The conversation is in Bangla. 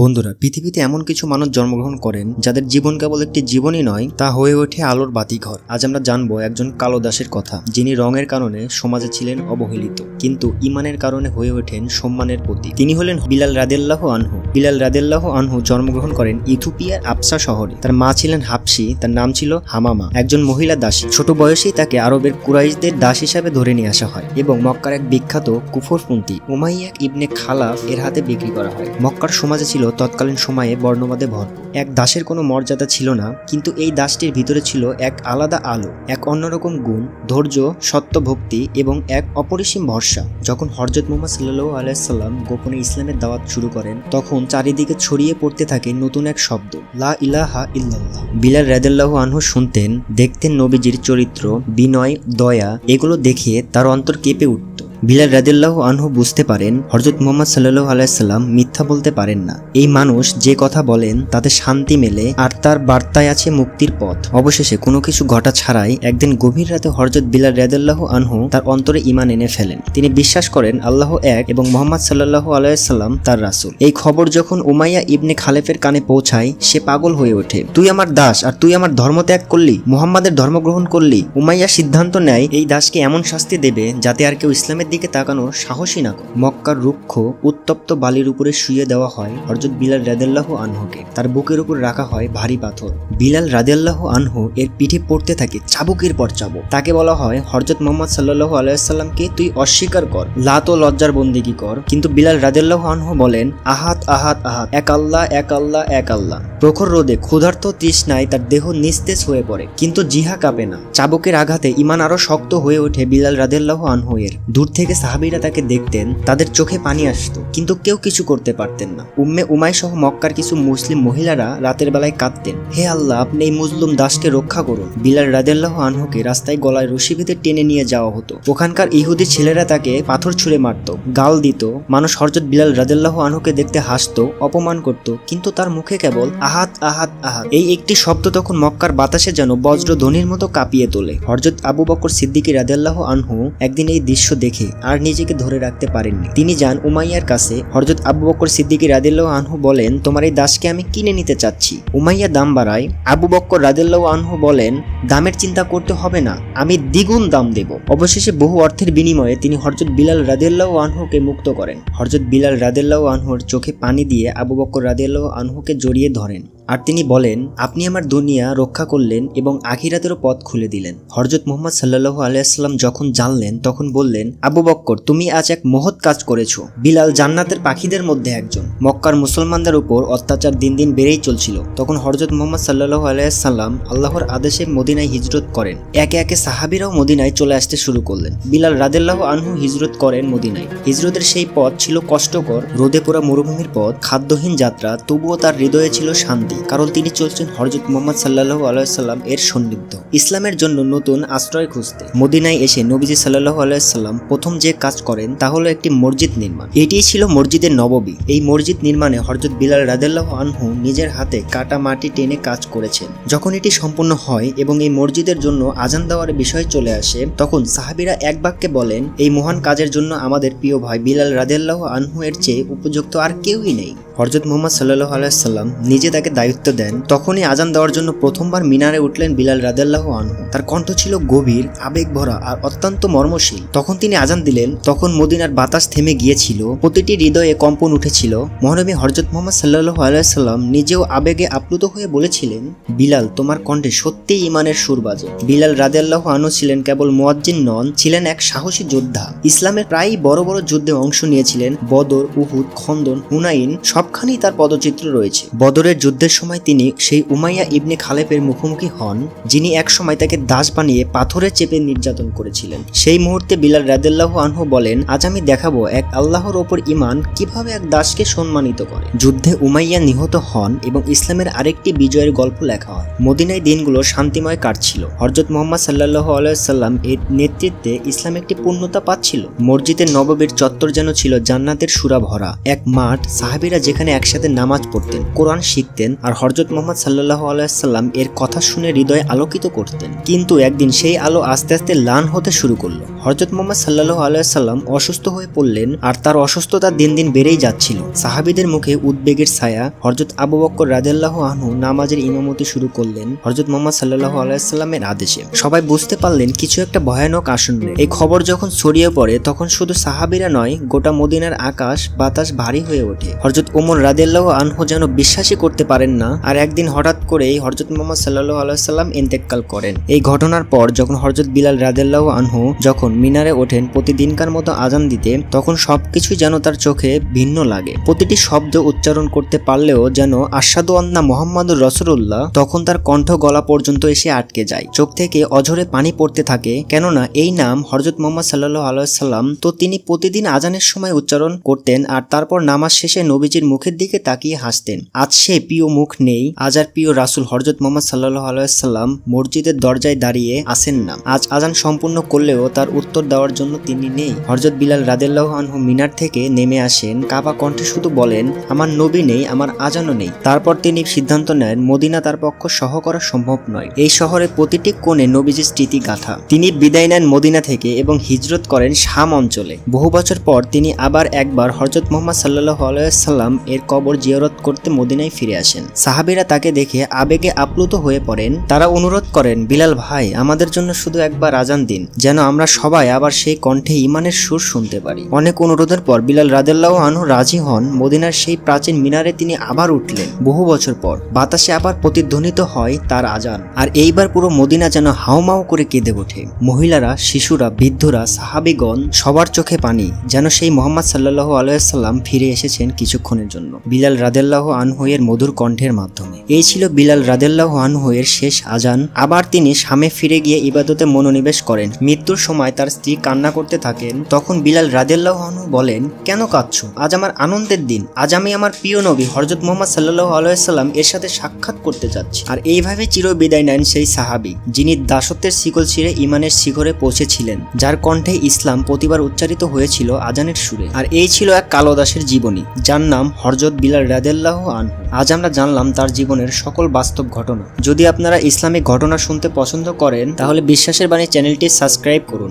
বন্ধুরা, পৃথিবীতে এমন কিছু মানুষ জন্মগ্রহণ করেন যাদের জীবন কেবল একটি জীবনই নয়, তা হয়ে ওঠে আলোর বাতিঘর। আজ আমরা জানব একজন কালো দাসের কথা, যিনি রঙের কারণে সমাজে ছিলেন অবহেলিত, কিন্তু ইমানের কারণে হয়ে ওঠেন সম্মানের প্রতি তিনি হলেন বিলাল রাদেল্লাহ আনহু। বিলাল রাদেল্লাহ আনহু জন্মগ্রহণ করেন ইথিওপিয়ার আফসা শহরে। তার মা ছিলেন হাফসি, তার নাম ছিল হামামা। একজন মহিলা দাসী। ছোট বয়সেই তাকে আরবের কুরাইশদের দাস হিসাবে ধরে নিয়ে আসা হয় এবং মক্কার এক বিখ্যাত কুফরপন্থী উমাইয়া ইবনে খালাফ এর হাতে বিক্রি করা হয়। মক্কার সমাজে ছিল তৎকালীন সময়ে বর্ণবাদে ভরপুর এক দাসের কোনো মর্যাদা ছিল না, কিন্তু এই দাসটির ভিতরে ছিল এক আলাদা আলো, এক অন্যরকম গুণ, ধৈর্য, সত্যভক্তি এবং এক অপরিসীম ভরসা। যখন হরজত মোহাম্মদ সাল্লু আলাইসাল্লাম গোপনে ইসলামের দাওয়াত শুরু করেন, তখন চারিদিকে ছড়িয়ে পড়তে থাকে নতুন এক শব্দ, লা ইলাহা ইল্লাল্লাহ। বিলাল রাদেল্লাহ আনহু শুনতেন, দেখতেন নবীজির চরিত্র, বিনয়, দয়া, এগুলো দেখে তার অন্তর কেঁপে উঠত। বিলাল রাদিল্লাহ আনহু বুঝতে পারেন হরজত মোহাম্মদ সাল্লাহ আলাইসাল্লাম মিথ্যা বলতে পারেন না। এই মানুষ যে কথা বলেন, তাতে শান্তি মেলে আর তার বার্তায় আছে মুক্তির পথ। অবশেষে কোনো কিছু ঘটা ছাড়াই একদিন গভীর রাতে হরজত বিলাল রাদিল্লাহ আনহু তার অন্তরে ইমান এনে ফেলেন। তিনি বিশ্বাস করেন, আল্লাহ এক এবং মোহাম্মদ সাল্লাহ আলাইসাল্লাম তার রাসুল। এই খবর যখন উমাইয়া ইবনে খালেফের কানে পৌঁছায়, সে পাগল হয়ে ওঠে। তুই আমার দাস আর তুই আমার ধর্ম ত্যাগ করলি, মোহাম্মদের ধর্ম গ্রহণ করলি। উমাইয়া সিদ্ধান্ত নেয়, এই দাসকে এমন শাস্তি দেবে যাতে আর কেউ ইসলামের দিকে তাকানোর সাহসই না করে। মক্কার রুক্ষ উত্তপ্ত বালির উপরে শুয়ে দেওয়া হয় হরজত বিলাল রাদেল্লাহ আনহুকে। তার বুকের উপর রাখা হয় ভারী পাথর। বিলাল রাদেল্লাহ আনহু এর পিঠে পড়তে থাকে চাবুকের পর চাবুক। তাকে বলা হয় হরজত মোহাম্মদ সাল্লাহ আলাইসাল্লামকে তুই অস্বীকার কর, লাত ও লজ্জার বন্দিগি কর। কিন্তু বিলাল রাদেল্লাহ আনহু বলেন, আহাত আহাত আহাত, এক আল্লাহ এক আল্লাহ এক আল্লাহ। প্রখর রোদে ক্ষুধার্ত তৃষ্ণায় তার দেহ নিস্তেজ হয়ে পড়ে, কিন্তু জিহা কাঁপে না। চাবুকের আঘাতে ইমান আরও শক্ত হয়ে ওঠে বিলাল রাদেল্লাহ আনহু এর। দূর থেকে সাহাবিরা তাকে দেখতেন, তাদের চোখে পানি আসতো, কিন্তু কেউ কিছু করতে পারতেন না। উম্মে উমাই সহ মক্কার কিছু মুসলিম মহিলারা রাতের বেলায় কাঁদতেন। হে আল্লাহ, আপনি এই মুসলিম দাসকে রক্ষা করুন। বিলাল রাদেল্লাহ আনহুকে রাস্তায় গলায় রশি বেঁধে টেনে নিয়ে যাওয়া হতো। ওখানকার ইহুদি ছেলেরা তাকে পাথর ছুঁড়ে মারত, গাল দিত। মানুষ হরজত বিলাল রাদেল্লাহ আনহুকে দেখতে হাসতো, অপমান করত, কিন্তু তার মুখে কেবল আহাত আহাত আহাত। এই একটি শব্দ তখন মক্কার বাতাসে যেন বজ্র ধ্বনির মতো কাঁপিয়ে তোলে। হরজত আবু বকর সিদ্দিকী রাদেল্লাহ আনহু একদিন এই দৃশ্য দেখে আর নিজেকে ধরে রাখতে পারেননি। তিনি যান উমাইয়ার কাছে। হরজত আবু বকর সিদ্দিকী রাদিল্লাহ আনহু বলেন, তোমার এই দাসকে আমি কিনে নিতে চাচ্ছি। উমাইয়া দাম বাড়ায়। আবু বক্কর রাদিল্লাহ আনহু বলেন, দামের চিন্তা করতে হবে না, আমি দ্বিগুণ দাম দেব। অবশেষে বহু অর্থের বিনিময়ে তিনি হরজত বিলাল রাদিল্লাহ আনহুকে মুক্ত করেন। হরজত বিলাল রাদিল্লাহ আনহুর চোখে পানি দিয়ে আবু বক্কর রাদিল্লাহ আনহুকে জড়িয়ে ধরেন। আর তিনি বলেন, আপনি আমার দুনিয়া রক্ষা করলেন এবং আখিরাতেরও পথ খুলে দিলেন। হরজত মোহাম্মদ সাল্লাহ আলাইসাল্লাম যখন জানলেন, তখন বললেন, আবু বক্কর, তুমি আজ এক মহৎ কাজ করেছ। বিলাল জান্নাতের পাখিদের মধ্যে একজন। মক্কার মুসলমানদের উপর অত্যাচার দিন দিন বেড়েই চলছিল। তখন হরজত মোহাম্মদ সাল্লাহ আলাইসাল্লাম আল্লাহর আদেশে মদিনায় হিজরত করেন। একে একে সাহাবিরাও মদিনায় চলে আসতে শুরু করলেন। বিলাল রাদেল্লাহ আনহু হিজরত করেন মদিনায়। হিজরতের সেই পথ ছিল কষ্টকর, রোদে পোড়া মরুভূমির পথ, খাদ্যহীন যাত্রা, তবুও তার হৃদয়ে ছিল শান্তি। কারণ তিনি চলছেন হরজত মোহাম্মদ সাল্লাহ আলাইসাল্লাম এর সন্নিগ্ধ ইসলামের জন্য নতুন আশ্রয় খুঁজতে মদিনায় এসে নবীজি সাল্লাহ আলাইসাল্লাম প্রথম যে কাজ করেন তা হলো একটি মসজিদ নির্মাণ। এটিই ছিল মসজিদের নববী এই মসজিদ নির্মাণে হরজত বিলাল রাদেল্লাহ আনহু নিজের হাতে কাটা মাটি টেনে কাজ করেছেন। যখন এটি সম্পূর্ণ হয় এবং এই মসজিদের জন্য আজান দেওয়ার বিষয় চলে আসে, তখন সাহাবিরা এক বাক্যে বলেন, এই মহান কাজের জন্য আমাদের প্রিয় ভাই বিলাল রাদেল্লাহ আনহু এর চেয়ে উপযুক্ত আর কেউই নেই। হরজত মোহাম্মদ সাল্লাহ আলাইসাল্লাম নিজে তাকে দায়িত্ব দেন, তখনই আজান দেওয়ার জন্য প্রথমবার মিনারে উঠলেন বিলাল রাদেল্লাহ আনহু। তার কণ্ঠ ছিল গভীর আবেগ ভরা আর অত্যন্ত মর্মশীল। তখন তিনি আজান দিলেন, তখন মদিনার বাতাস থেমে গিয়েছিল, প্রতিটি হৃদয়ে কম্পন উঠেছিল। মহানবী হরজত মোহাম্মদ সাল্লাহ আলাইসাল্লাম নিজেও আবেগে আপ্লুত হয়ে বলেছিলেন, বিলাল, তোমার কণ্ঠে সত্যিই ইমানের সুর বাজে। বিলাল রাদেল্লাহ আনহু ছিলেন কেবল মোয়াজ্জিন নন, ছিলেন এক সাহসী যোদ্ধা। ইসলামের প্রায় বড় বড় যুদ্ধে অংশ নিয়েছিলেন বদর, উহুদ, খন্দন, হুনাইন, সবখানেই তার পদচিত্র রয়েছে। বদরের যুদ্ধের সময় তিনি সেই উমাইয়া ইবনে খালেফের মুখোমুখি হন, যিনি এক সময় তাকে দাস বানিয়ে পাথরে চেপে নির্যাতন করেছিলেন। সেই মুহূর্তে বিলাল রাদেল্লাহ আনহু বলেন, আজ আমি দেখাবো এক আল্লাহর ওপর ইমান কীভাবে এক দাসকে সম্মানিত করে। যুদ্ধে উমাইয়া নিহত হন এবং ইসলামের আরেকটি বিজয়ের গল্প লেখা হয়। মদিনায় দিনগুলো শান্তিময় কাটছিল। হরজত মোহাম্মদ সাল্লাহ আলাইসাল্লাম এর নেতৃত্বে ইসলাম একটি পূর্ণতা পাচ্ছিল। মসজিদের নববীর চত্বর যেন ছিল জান্নাতের সুরা ভরা। এক মাঠ, সাহাবিরা যেখানে একসাথে নামাজ পড়তেন, কোরআন শিখতেন আর হরজত মোহাম্মদ সাল্লাহ আলাইসাল্লাম এর কথা শুনে হৃদয় আলোকিত করতেন। কিন্তু একদিন সেই আলো আস্তে আস্তে লান হতে শুরু করল। হরজত মোহাম্মদ সাল্লাহ আলাইসাল্লাম অসুস্থ হয়ে পড়লেন আর তার অসুস্থতা দিন দিন বেড়েই যাচ্ছিল। সাহাবিদের মুখে উদ্বেগের ছায়া হরজত আবু বক্কর রাদেল্লাহ আনহু নামাজের ইমামতি শুরু করলেন হরজত মোহাম্মদ সাল্লাহ আলাইসাল্লামের আদেশে। সবাই বুঝতে পারলেন কিছু একটা ভয়ানক আসন্ন এই খবর যখন ছড়িয়ে পড়ে, তখন শুধু সাহাবিরা নয়, গোটা মদিনার আকাশ বাতাস ভারী হয়ে ওঠে। হরজত ওমর রাদেল্লাহ আনহু যেন বিশ্বাসই করতে পারেন না, আর একদিন হঠাৎ করেই হরজত মোহাম্মদ সাল্লাহ আলাইসাল্লাম ইন্তেকাল করেন। এই ঘটনার পর যখন হরজত বিলাল রাদেল্লাহ আনহু যখন মিনারে ওঠেন, প্রতিদিনকার মতো আজান দিতে, তখন সবকিছুই যেন তার চোখে ভিন্ন লাগে। প্রতিটি শব্দ উচ্চারণ করতে পারলেও যেন আসাদু আন্না মোহাম্মদুর রসুল্লাহ তখন তার কণ্ঠ গলা পর্যন্ত এসে আটকে যায়। চোখ থেকে অঝরে পানি পড়তে থাকে, কেননা এই নাম হরজত মোহাম্মদ সাল্লাহ আলাইসাল্লাম তো তিনি প্রতিদিন আজানের সময় উচ্চারণ করতেন আর তারপর নামাজ শেষে নবীজির মুখের দিকে তাকিয়ে হাসতেন। আজ সে প্রিয় মুখ নেই, আজ আর প্রিয় রাসুল হরজত মোহাম্মদ সাল্লাহ আলাইসাল্লাম মসজিদের দরজায় দাঁড়িয়ে আসেন না। আজ আজান সম্পূর্ণ করলেও তার উত্তর দেওয়ার জন্য তিনি নেই। হরজত বিলাল রাদেল্লাহ আনহু মিনার থেকে নেমে আসেন। কাবা কণ্ঠে শুধু বলেন, আমার নবী নেই, আমার আজানও নেই। তারপর তিনি সিদ্ধান্ত নেন, মদিনা তার পক্ষ সহ করা সম্ভব নয়। এই শহরে প্রতিটি কোণে নবীজির স্মৃতি গাথা তিনি বিদায় নেন মদিনা থেকে এবং হিজরত করেন শাম অঞ্চলে। বহু বছর পর তিনি আবার একবার হরজত মোহাম্মদ সাল্লাহ আলাইসাল্লাম এর কবর জিয়ারত করতে মদিনায় ফিরে আসেন। সাহাবিরা তাকে দেখে আবেগে আপ্লুত হয়ে পড়েন। তারা অনুরোধ করেন, বিলাল ভাই, আমাদের জন্য শুধু একবার আজান দিন, যেন আমরা সবাই আবার সেই কণ্ঠে ইমানের সুর শুনতে পারি। অনেক অনুরোধের পর বিলাল রাদেল্লাহ আনহু রাজি হন। মদিনার সেই প্রাচীন মিনারে তিনি আবার উঠলেন। বহু বছর পর বাতাসে আবার প্রতিধ্বনিত হয় তার আজান। আর এইবার পুরো মদিনা যেন হাউমাউ করে কেঁদে ওঠে। মহিলারা, শিশুরা, বৃদ্ধরা, সাহাবিগণ, সবার চোখে পানি, যেন সেই মোহাম্মদ সাল্লাহ আলাইসাল্লাম ফিরে এসেছেন কিছুক্ষণের জন্য। বিলাল রাদেল্লাহ আনহুয়ের মধুর কণ্ঠের মাধ্যমে। এই ছিল বিলাল রাদেল্লাহ আনহুয়ের শেষ আজান। আবার তিনি সামে ফিরে গিয়ে ইবাদতে মনোনিবেশ করেন। মৃত্যুর সময় তার স্ত্রী কান্না করতে থাকেন, তখন বিলাল রাদেল্লাহ বলেন, কেন কাঁদছো? আজ আমার আনন্দের দিন। আজ আমি আমার প্রিয় নবী হরজত মোহাম্মদ সাল্লাহ আলাইসাল্লাম এর সাথে সাক্ষাৎ করতে যাচ্ছি। আর এইভাবে চির বিদায় নেন সেই সাহাবি, যিনি দাসত্বের শিকল ছিঁড়ে ইমানের শিখরে পৌঁছেছিলেন, যার কণ্ঠে ইসলাম প্রতিবার উচ্চারিত হয়েছিল আজানের সুরে। আর এই ছিল এক কালো দাসের জীবনী, যার নাম হরজত বিলাল রাদেল্লাহ আনহু। আজ আমরা জানলাম তার জীবনের সকল বাস্তব ঘটনা। যদি আপনারা ইসলামিক ঘটনা শুনতে পছন্দ করেন, তাহলে বিশ্বাসের বাণী চ্যানেলটি সাবস্ক্রাইব করুন।